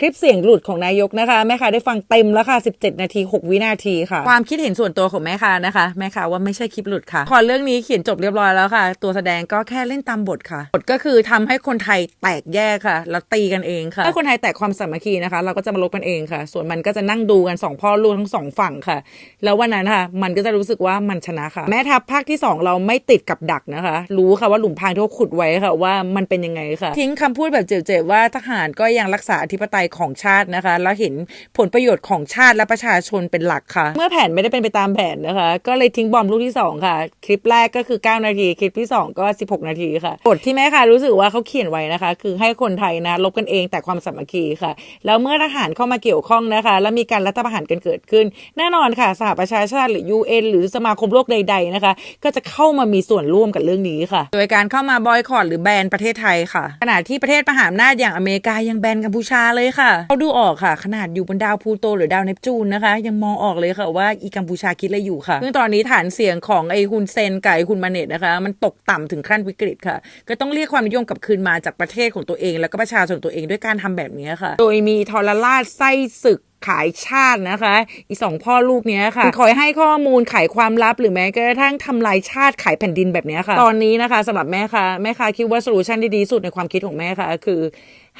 คลิปเสียงหลุดของนายกนะคะ แม่ค้าได้ฟังเต็มแล้วค่ะ 17 นาที 6 วินาทีค่ะ ความคิดเห็นส่วนตัวของแม่ค้านะคะ แม่ค้าว่าไม่ใช่คลิปหลุดค่ะพอเรื่องนี้เขียนจบเรียบร้อยแล้วค่ะ ตัวแสดงก็แค่เล่นตามบทค่ะ บทก็คือทำให้คนไทยแตกแยกค่ะ แล้วตีกันเองค่ะถ้าคนไทยแตกความสามัคคีนะคะ เราก็จะมาลบกันเองค่ะ ส่วนมันก็จะนั่งดูกันสองพ่อลูกทั้งสองฝั่งค่ะ แล้ววันนั้นค่ะ มันก็จะรู้สึกว่ามันชนะค่ะ แม้ทัพภาคที่สองเราไม่ติดกับดักนะคะ รู้ค่ะว่าหลุมพรางที่เขาขุดไว้ค่ะ ว่ามันเป็นยังไงค่ะ ทิ้งคำพูดแบบเจ๋อๆว่าทหารก็ยังรักษาอธิปไตยของชาตินะคะ แล้วเห็นผลประโยชน์ของชาติและประชาชนเป็นหลักค่ะ เมื่อแผนไม่ได้เป็นไปตามแผนนะคะ ก็เลยทิ้งบอมลูกที่สองค่ะ คลิปแรกก็คือ 9 นาที คลิปที่ 2 ก็ 16 นาทีค่ะบทที่แม่ค่ะรู้สึกว่าเขาเขียนไว้นะคะ คือให้คนไทยนะลบกันเองแต่ความสามัคคีค่ะ แล้วเมื่อทหารเข้ามาเกี่ยวข้องนะคะ แล้วมีการรัฐประหารกันเกิดขึ้น แน่นอนค่ะสหประชาชาติหรือ UN หรือสมาคมโลกใด ๆนะคะ ก็จะเข้ามามีส่วนร่วมกับเรื่องนี้ค่ะ โดยการเข้ามาบอยคอรหรือแบนประเทศไทยค่ะขณะที่ประเทศมหาอำนาจอย่างอเมริกายังแบนกัมพูชาเลยค่ะเขาดูออกค่ะ ขนาดอยู่บนดาวพูโตหรือดาวเนปจูนนะคะ ยังมองออกเลยค่ะว่าอีกัมพูชาคิดอะไรอยู่ค่ะซึ่งตอนนี้ฐานเสียงของไอ้ฮุนเซนกับไอ้ฮุนมาเนตนะคะ มันตกต่ำถึงขั้นวิกฤตค่ะ ก็ต้องเรียกความนิยมกลับคืนมาจากประเทศของตัวเอง แล้วก็ประชาชนตัวเองด้วยการทำแบบนี้ค่ะ โดยมีทรราชไส้ศึกขายชาตินะคะ อีสองพ่อลูกเนี้ยค่ะคอยให้ข้อมูลขายความลับหรือแม้กระทั่งทำลายชาติขายแผ่นดินแบบนี้ค่ะ ตอนนี้นะคะสำหรับแม่ค่ะแม่ค่ะคิดว่าโซลูชันที่ดีที่สุดในความคิดของแม่ค่ะ คือ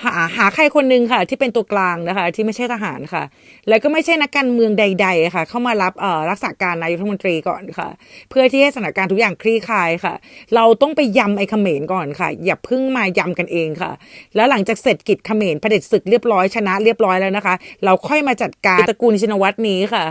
หาหาใครคนหนึ่งค่ะ ที่เป็นตัวกลางนะคะ ที่ไม่ใช่ทหารค่ะ แล้วก็ไม่ใช่นักการเมืองใด ๆ ค่ะ เข้ามารับเอ่อรักษาการนายกรัฐมนตรีก่อนค่ะ เพื่อที่ให้สถานการณ์ทุกอย่างคลี่คลายค่ะ เราต้องไปยำไอ้เขมรก่อนค่ะ อย่าเพิ่งมายำกันเองค่ะ แล้วหลังจากเสร็จกิจเขมรเผด็จศึกเรียบร้อยชนะเรียบร้อยแล้วนะคะ เราค่อยมาจัดการตระกูลชินวัตรนี้ค่ะ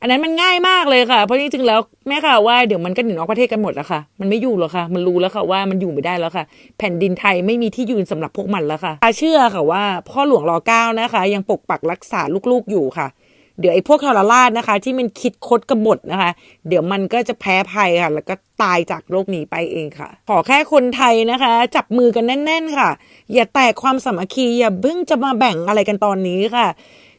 อันนั้นมันง่ายมากเลยค่ะ เพราะจริงๆแล้วแม่ค่ะว่าเดี๋ยวมันก็หนีออกประเทศกันหมดแล้วค่ะ มันไม่อยู่หรอกค่ะ มันรู้แล้วค่ะว่ามันอยู่ไม่ได้แล้วค่ะ แผ่นดินไทยไม่มีที่ยืนสำหรับพวกมันแล้วค่ะเชื่อค่ะว่าพ่อหลวงรอเก้านะคะ ยังปกปักรักษาลูกๆอยู่ค่ะ เดี๋ยวไอ้พวกทรราชนะคะ ที่มันคิดคดกบฏนะคะ เดี๋ยวมันก็จะแพ้ภัยค่ะ แล้วก็ตายจากโลกนี้ไปเองค่ะ ขอแค่คนไทยนะคะ จับมือกันแน่น ๆ ค่ะ อย่าแตกความสามัคคีอย่าเพิ่งจะมาแบ่งอะไรกันตอนนี้ค่ะ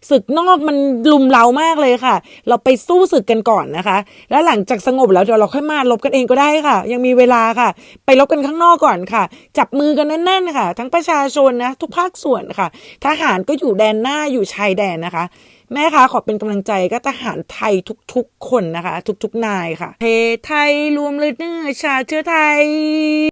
ศึกนอกมันลุมเลามากเลยค่ะ เราไปสู้ศึกกันก่อนนะคะ แล้วหลังจากสงบแล้วเดี๋ยวเราค่อยมาลบกันเองก็ได้ค่ะ ยังมีเวลาค่ะ ไปลบกันข้างนอกก่อนค่ะ จับมือกันแน่นๆค่ะ ทั้งประชาชนนะทุกภาคส่วนค่ะ ทหารก็อยู่แดนหน้าอยู่ชายแดนนะคะแม่คะขอเป็นกำลังใจก็ทหารไทยทุกๆคนนะคะ ทุกๆนายค่ะเทไทยรวมเลยเนื้อชาเชื้อไทย